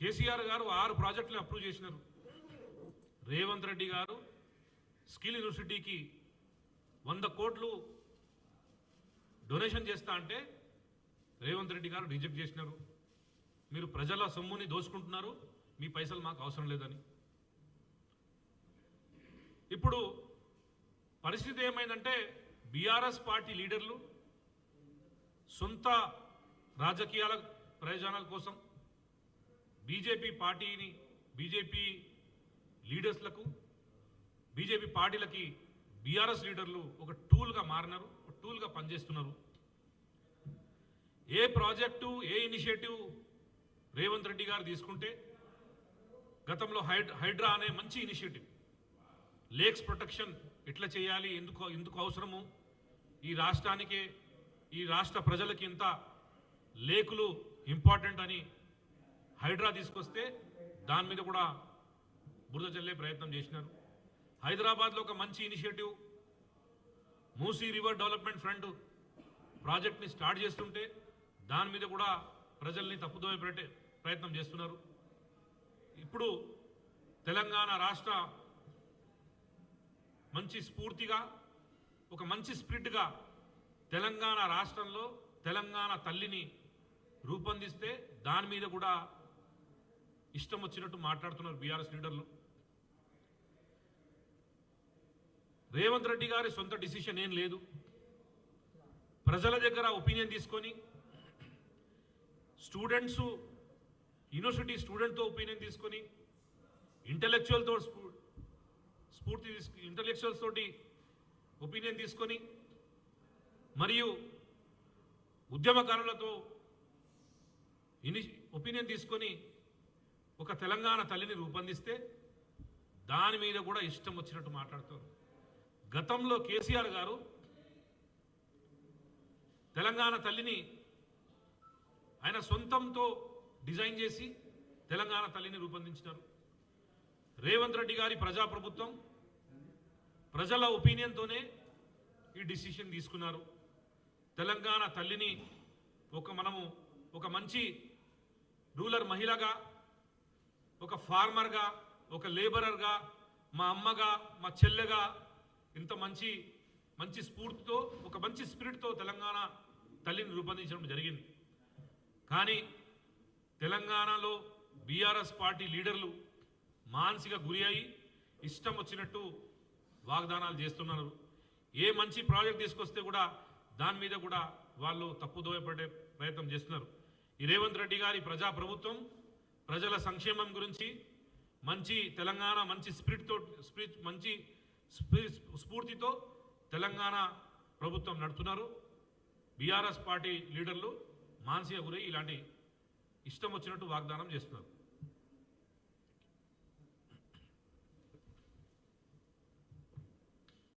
కేసీఆర్ గారు ఆరు ప్రాజెక్టులు అప్రూవ్ చేసినారు. రేవంత్ రెడ్డి గారు స్కిల్ యూనివర్సిటీకి వంద కోట్లు డొనేషన్ చేస్తా అంటే రేవంత్ రెడ్డి గారు రిజెక్ట్ చేసినారు. మీరు ప్రజల సొమ్ముని దోచుకుంటున్నారు. మీ పైసలు మాకు అవసరం లేదని. ఇప్పుడు పరిస్థితి ఏమైందంటే బీఆర్ఎస్ పార్టీ లీడర్లు సొంత రాజకీయాల ప్రయోజనాల కోసం బీజేపీ పార్టీని బీజేపీ లీడర్స్లకు బీజేపీ పార్టీలకి బీఆర్ఎస్ లీడర్లు ఒక టూల్గా మారినారు ఒక టూల్గా పనిచేస్తున్నారు. ఏ ప్రాజెక్టు ఏ ఇనిషియేటివ్ రేవంత్ రెడ్డి గారు తీసుకుంటే గతంలో హైడ్ హైడ్రా అనే మంచి ఇనిషియేటివ్. లేక్స్ ప్రొటెక్షన్ ఎట్లా చేయాలి ఎందుకు ఎందుకు అవసరము? ఈ రాష్ట్రానికే ఈ రాష్ట్ర ప్రజలకి ఇంత లేకులు ఇంపార్టెంట్ అని హైడ్రా తీసుకొస్తే దాని మీద కూడా బురద చల్లే ప్రయత్నం చేసినారు. హైదరాబాద్లో ఒక మంచి initiative Musi river development front ప్రాజెక్ట్ని స్టార్ట్ చేస్తుంటే దాని మీద కూడా ప్రజల్ని తప్పుదోవ ప్రయత్నం చేస్తున్నారు. ఇప్పుడు తెలంగాణ రాష్ట్ర మంచి స్ఫూర్తిగా ఒక మంచి స్పిరిట్గా తెలంగాణ రాష్ట్రంలో తెలంగాణ తల్లిని రూపొందిస్తే దాని మీద కూడా ఇష్టం వచ్చినట్టు మాట్లాడుతున్నారు బీఆర్ఎస్ లీడర్లు. రేవంత్ రెడ్డి గారి సొంత డిసిషన్ ఏం లేదు. ప్రజల దగ్గర ఒపీనియన్ తీసుకొని స్టూడెంట్స్ యూనివర్సిటీ స్టూడెంట్తో ఒపీనియన్ తీసుకొని ఇంటలెక్చువల్తో స్ఫూర్తి తీసుకు ఇంటలెక్చువల్స్ తోటి ఒపీనియన్ తీసుకొని మరియు ఉద్యమకారులతో ఇని ఒపీనియన్ తీసుకొని ఒక తెలంగాణ తల్లిని రూపొందిస్తే దాని మీద కూడా ఇష్టం వచ్చినట్టు మాట్లాడుతారు. గతంలో కేసీఆర్ గారు తెలంగాణ తల్లిని ఆయన సొంతంతో డిజైన్ చేసి తెలంగాణ తల్లిని రూపొందించినారు. రేవంత్ రెడ్డి గారి ప్రజాప్రభుత్వం ప్రజల ఒపీనియన్తోనే ఈ డిసిషన్ తీసుకున్నారు. తెలంగాణ తల్లిని ఒక మనము ఒక మంచి రూలర్ మహిళగా ఫార్మర్గా ఒక లేబరర్గా మా అమ్మగా మా చెల్లెగా ఇంత మంచి మంచి స్ఫూర్తితో ఒక మంచి స్పిరిట్తో తెలంగాణ తల్లిని రూపొందించడం జరిగింది. కానీ తెలంగాణలో బీఆర్ఎస్ పార్టీ లీడర్లు మానసిక గురి అయి ఇష్టం వచ్చినట్టు వాగ్దానాలు చేస్తున్నారు. ఏ మంచి ప్రాజెక్ట్ తీసుకొస్తే కూడా దాని మీద కూడా వాళ్ళు తప్పుదోయపడే ప్రయత్నం చేస్తున్నారు. ఈ రేవంత్ రెడ్డి గారి ప్రజా ప్రభుత్వం ప్రజల సంక్షేమం గురించి మంచి తెలంగాణ మంచి స్పిరిట్తో స్పిరిట్ మంచి స్ఫూర్తితో తెలంగాణ ప్రభుత్వం నడుపుతున్నారు. బీఆర్ఎస్ పార్టీ లీడర్లు మానసిక గురై ఇలాంటి ఇష్టం వచ్చినట్టు వాగ్దానం చేస్తున్నారు.